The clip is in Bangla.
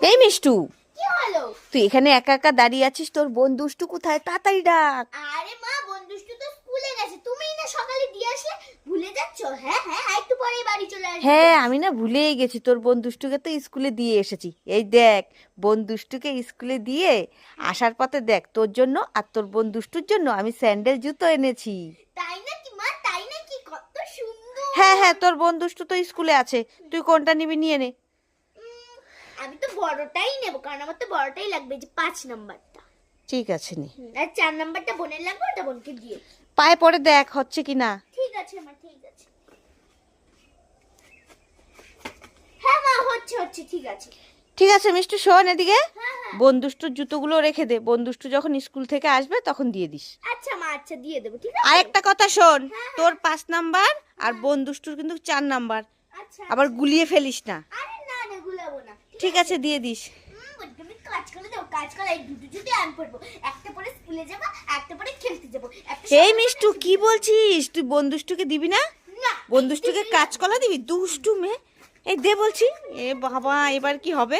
এই মিষ্টু তুই এখানে একা একা দাঁড়িয়ে আছিস? তোর বোন দুষ্টু কোথায়? তাড়াতাড়ি ডাক। আরে মা বন্ধুষ্টু তো স্কুলে গেছে। তুমিই না সকালে দিয়ে আসলে ভুলে যাচ্ছ? হ্যাঁ হ্যাঁ একটু পরেই বাড়ি চলে আসবে। হ্যাঁ আমি না ভুলেই গেছি। তোর বোন দুষ্টুকে তো স্কুলে দিয়ে এসেছি। এই দেখ বোন দুষ্টুকে স্কুলে দিয়ে আসার পথে দেখ তোর জন্য আর তোর বোন দুষ্টুর জন্য আমি স্যান্ডেল জুতো এনেছি। তাই নাকি মা? তাই নাকি? কত সুন্দর! হ্যাঁ হ্যাঁ তোর বোন দুষ্টু তো স্কুলে আছে। তুই কোনটা নিবি নিয়ে নে। আমি তো বড়টাই নেব কারণ আমার তো বড়টাই লাগবে যে পাঁচ নাম্বারটা। ঠিক আছে নি। আর চার নাম্বারটা বোনের লাগবে ওটা বোনকে দিয়ে পায়ে পরে দেখ হচ্ছে কি না? ঠিক আছে মা ঠিক আছে। হ্যাঁ মা হচ্ছে হচ্ছে ঠিক আছে। ঠিক আছে মিষ্টু শোন এদিকে। হ্যাঁ হ্যাঁ। বোন জুতোগুলো রেখে দে বোন দুষ্টু যখন স্কুল থেকে আসবে তখন দিয়ে দিস। আচ্ছা মা আচ্ছা দিয়ে দেবো ঠিক আছে? আরেকটা কথা শোন তোর পাঁচ নাম্বার আর বোন দুষ্টুর কিন্তু চার নাম্বার। আচ্ছা আবার গুলিয়ে ফেলিস না। ঠিক আছে দিয়ে দিস। এই মিষ্টু কি বলছিস? তুই দিবি না? কাঁচকলা দিবি? দুষ্টু মেয়ে। এই দে বলছি। এ বাবা এবার কি হবে?